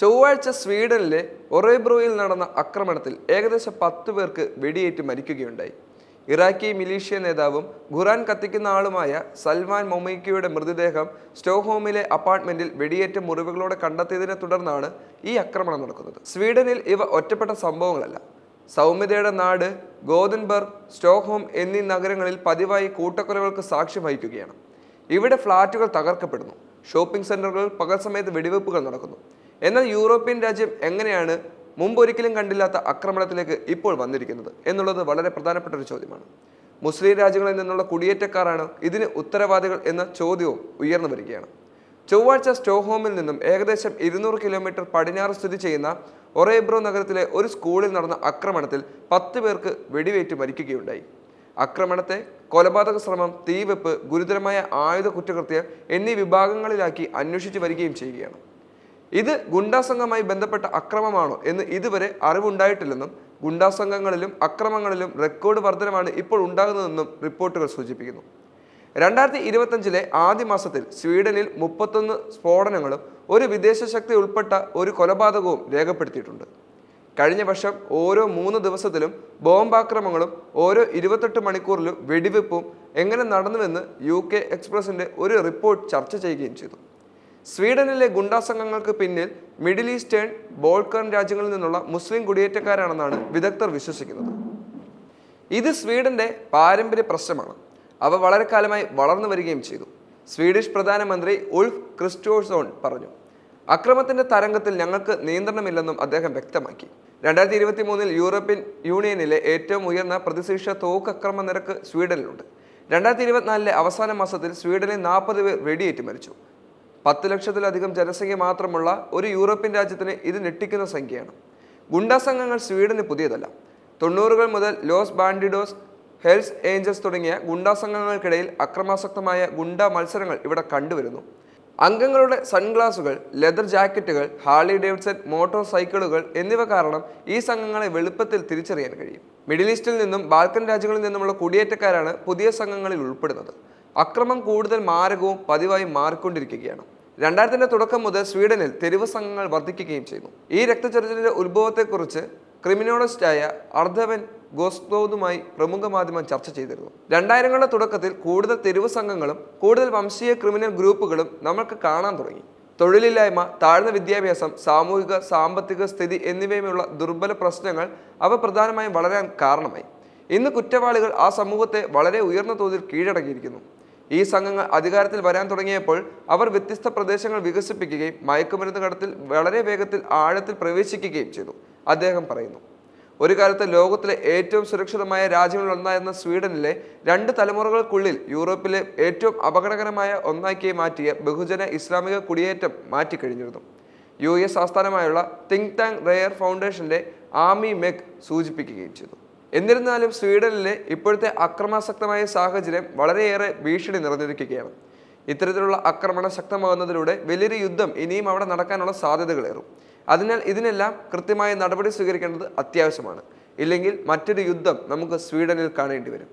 ചൊവ്വാഴ്ച സ്വീഡനിലെ ഒറേബ്രോയിൽ നടന്ന ആക്രമണത്തിൽ ഏകദേശം പത്ത് പേർക്ക് വെടിയേറ്റ് മരിക്കുകയുണ്ടായി. ഇറാഖി മിലീഷ്യ നേതാവും ഖുറാൻ കത്തിക്കുന്ന ആളുമായ സൽമാൻ മൊമൈക്കിയുടെ മൃതദേഹം സ്റ്റോഹോമിലെ അപ്പാർട്ട്മെന്റിൽ വെടിയേറ്റ മുറിവുകളോടെ കണ്ടെത്തിയതിനെ തുടർന്നാണ് ഈ ആക്രമണം നടക്കുന്നത്. സ്വീഡനിൽ ഇവ ഒറ്റപ്പെട്ട സംഭവങ്ങളല്ല. സൗമ്യതയുടെ നാട് ഗോതൻബർഗ് സ്റ്റോക്ക്ഹോം എന്നീ നഗരങ്ങളിൽ പതിവായി കൂട്ടക്കൊലകൾക്ക് സാക്ഷ്യം വഹിക്കുകയാണ്. ഇവിടെ ഫ്ളാറ്റുകൾ തകർക്കപ്പെടുന്നു. ഷോപ്പിംഗ് സെന്ററുകളിൽ പകൽ സമയത്ത് വെടിവെപ്പുകൾ നടക്കുന്നു. എന്നാൽ യൂറോപ്യൻ രാജ്യം എങ്ങനെയാണ് മുമ്പൊരിക്കലും കണ്ടില്ലാത്ത ആക്രമണത്തിലേക്ക് ഇപ്പോൾ വന്നിരിക്കുന്നത് എന്നുള്ളത് വളരെ പ്രധാനപ്പെട്ട ഒരു ചോദ്യമാണ്. മുസ്ലിം രാജ്യങ്ങളിൽ നിന്നുള്ള കുടിയേറ്റക്കാരാണ് ഇതിന് ഉത്തരവാദികൾ എന്ന ചോദ്യവും ഉയർന്നു വരികയാണ്. ചൊവ്വാഴ്ച സ്റ്റോഹോമിൽ നിന്നും ഏകദേശം ഇരുന്നൂറ് കിലോമീറ്റർ പടിഞ്ഞാറ് സ്ഥിതി ചെയ്യുന്ന ഒറേബ്രോ നഗരത്തിലെ ഒരു സ്കൂളിൽ നടന്ന ആക്രമണത്തിൽ പത്ത് പേർക്ക് വെടിവേറ്റ് മരിക്കുകയുണ്ടായി. ആക്രമണത്തെ കൊലപാതക ശ്രമം തീവെപ്പ് ഗുരുതരമായ ആയുധ കുറ്റകൃത്യം എന്നീ വിഭാഗങ്ങളിലാക്കി അന്വേഷിച്ചു വരികയും ചെയ്യുകയാണ്. ഇത് ഗുണ്ടാസംഘമായി ബന്ധപ്പെട്ട അക്രമമാണോ എന്ന് ഇതുവരെ അറിവുണ്ടായിട്ടില്ലെന്നും ഗുണ്ടാസംഘങ്ങളിലും അക്രമങ്ങളിലും റെക്കോർഡ് വർധനമാണ് ഇപ്പോൾ ഉണ്ടാകുന്നതെന്നും റിപ്പോർട്ടുകൾ സൂചിപ്പിക്കുന്നു. രണ്ടായിരത്തി ഇരുപത്തഞ്ചിലെ ആദ്യ മാസത്തിൽ സ്വീഡനിൽ മുപ്പത്തൊന്ന് സ്ഫോടനങ്ങളും ഒരു വിദേശ ശക്തി ഉൾപ്പെട്ട ഒരു കൊലപാതകവും രേഖപ്പെടുത്തിയിട്ടുണ്ട്. കഴിഞ്ഞ വർഷം ഓരോ മൂന്ന് ദിവസത്തിലും ബോംബാക്രമങ്ങളും ഓരോ ഇരുപത്തെട്ട് മണിക്കൂറിലും വെടിവെപ്പും എങ്ങനെ നടന്നുവെന്ന് യു കെ എക്സ്പ്രസിന്റെ ഒരു റിപ്പോർട്ട് ചർച്ച ചെയ്യുകയും ചെയ്തു. സ്വീഡനിലെ ഗുണ്ടാസംഘങ്ങൾക്ക് പിന്നിൽ മിഡിൽ ഈസ്റ്റേൺ ബോൾക്കൺ രാജ്യങ്ങളിൽ നിന്നുള്ള മുസ്ലിം കുടിയേറ്റക്കാരാണെന്നാണ് വിദഗ്ധർ വിശ്വസിക്കുന്നത്. ഇത് സ്വീഡന്റെ പാരമ്പര്യ പ്രശ്നമാണ്. അവ വളരെ കാലമായി വളർന്നു വരികയും ചെയ്തു. സ്വീഡിഷ് പ്രധാനമന്ത്രി ഉൾഫ് ക്രിസ്റ്റോസോൺ പറഞ്ഞു അക്രമത്തിന്റെ തരംഗത്തിൽ ഞങ്ങൾക്ക് നിയന്ത്രണമില്ലെന്നും അദ്ദേഹം വ്യക്തമാക്കി. രണ്ടായിരത്തി ഇരുപത്തി മൂന്നിൽ യൂറോപ്യൻ യൂണിയനിലെ ഏറ്റവും ഉയർന്ന പ്രതിശീർഷ തോക്കക്രമ നിരക്ക് സ്വീഡനിലുണ്ട്. രണ്ടായിരത്തി ഇരുപത്തിനാലിലെ അവസാന മാസത്തിൽ സ്വീഡനിൽ നാൽപ്പത് പേർ വെടിയേറ്റ് മരിച്ചു. പത്ത് ലക്ഷത്തിലധികം ജനസംഖ്യ മാത്രമുള്ള ഒരു യൂറോപ്യൻ രാജ്യത്തിന് ഇത് ഞെട്ടിക്കുന്ന സംഖ്യയാണ്. ഗുണ്ടാ സംഘങ്ങൾ സ്വീഡന് പുതിയതല്ല. തൊണ്ണൂറുകൾ മുതൽ ലോസ് ബാൻഡിഡോസ് ഹെൽസ് ഏഞ്ചൽസ് തുടങ്ങിയ ഗുണ്ടാ സംഘങ്ങൾക്കിടയിൽ അക്രമാസക്തമായ ഗുണ്ടാ മത്സരങ്ങൾ ഇവിടെ കണ്ടുവരുന്നു. അംഗങ്ങളുടെ സൺഗ്ലാസുകൾ ലെതർ ജാക്കറ്റുകൾ ഹാർലി ഡേവിഡ്സൺ മോട്ടോർ സൈക്കിളുകൾ എന്നിവ കാരണം ഈ സംഘങ്ങളെ വെളുപ്പത്തിൽ തിരിച്ചറിയാൻ കഴിയും. മിഡിൽ ഈസ്റ്റിൽ നിന്നും ബാൽക്കൻ രാജ്യങ്ങളിൽ നിന്നുമുള്ള കുടിയേറ്റക്കാരാണ് പുതിയ സംഘങ്ങളിൽ ഉൾപ്പെടുന്നത്. അക്രമം കൂടുതൽ മാരകവും പതിവായി മാറിക്കൊണ്ടിരിക്കുകയാണ്. രണ്ടായിരത്തിന്റെ തുടക്കം മുതൽ സ്വീഡനിൽ തെരുവ് സംഘങ്ങൾ വർദ്ധിക്കുകയും ചെയ്യുന്നു. ഈ രക്തചൊരിച്ചിലിന്റെ ഉത്ഭവത്തെക്കുറിച്ച് ക്രിമിനോളജിസ്റ്റായ അർദ്ധവൻ ഗോസ്തോദുമായി പ്രമുഖ മാധ്യമം ചർച്ച ചെയ്തിരുന്നു. രണ്ടായിരങ്ങളുടെ തുടക്കത്തിൽ കൂടുതൽ തെരുവ് സംഘങ്ങളും കൂടുതൽ വംശീയ ക്രിമിനൽ ഗ്രൂപ്പുകളും നമ്മൾക്ക് കാണാൻ തുടങ്ങി. തൊഴിലില്ലായ്മ താഴ്ന്ന വിദ്യാഭ്യാസം സാമൂഹിക സാമ്പത്തിക സ്ഥിതി എന്നിവയുമുള്ള ദുർബല പ്രശ്നങ്ങൾ അവ പ്രധാനമായും വളരാൻ കാരണമായി. ഇന്ന് കുറ്റവാളികൾ ആ സമൂഹത്തെ വളരെ ഉയർന്ന തോതിൽ കീഴടക്കിയിരിക്കുന്നു. ഈ സംഘങ്ങൾ അധികാരത്തിൽ വരാൻ തുടങ്ങിയപ്പോൾ അവർ വ്യത്യസ്ത പ്രദേശങ്ങൾ വികസിപ്പിക്കുകയും മയക്കുമരുന്ന് കടത്തിൽ വളരെ വേഗത്തിൽ ആഴത്തിൽ പ്രവേശിക്കുകയും ചെയ്തു. അദ്ദേഹം പറയുന്നു ഒരു കാലത്ത് ലോകത്തിലെ ഏറ്റവും സുരക്ഷിതമായ രാജ്യങ്ങളിലൊന്നായിരുന്ന സ്വീഡനിലെ രണ്ട് തലമുറകൾക്കുള്ളിൽ യൂറോപ്പിലെ ഏറ്റവും അപകടകരമായ ഒന്നാക്കി മാറ്റിയ ബഹുജന ഇസ്ലാമിക കുടിയേറ്റം മാറ്റിക്കഴിഞ്ഞിരുന്നു. യു എസ് ആസ്ഥാനമായുള്ള തിങ്ക് ടാങ്ക് റെയർ ഫൗണ്ടേഷന്റെ ആമി മെഗ് സൂചിപ്പിക്കുകയും ചെയ്തു. എന്നിരുന്നാലും സ്വീഡനിലെ ഇപ്പോഴത്തെ അക്രമാസക്തമായ സാഹചര്യം വളരെയേറെ ഭീഷണി നിറഞ്ഞിരിക്കുകയാണ്. ഇത്തരത്തിലുള്ള ആക്രമണം ശക്തമാകുന്നതിലൂടെ വലിയൊരു യുദ്ധം ഇനിയും അവിടെ നടക്കാനുള്ള സാധ്യതകളേറും. അതിനാൽ ഇതിനെല്ലാം കൃത്യമായ നടപടി സ്വീകരിക്കേണ്ടത് അത്യാവശ്യമാണ്. ഇല്ലെങ്കിൽ മറ്റൊരു യുദ്ധം നമുക്ക് സ്വീഡനിൽ കാണേണ്ടി വരും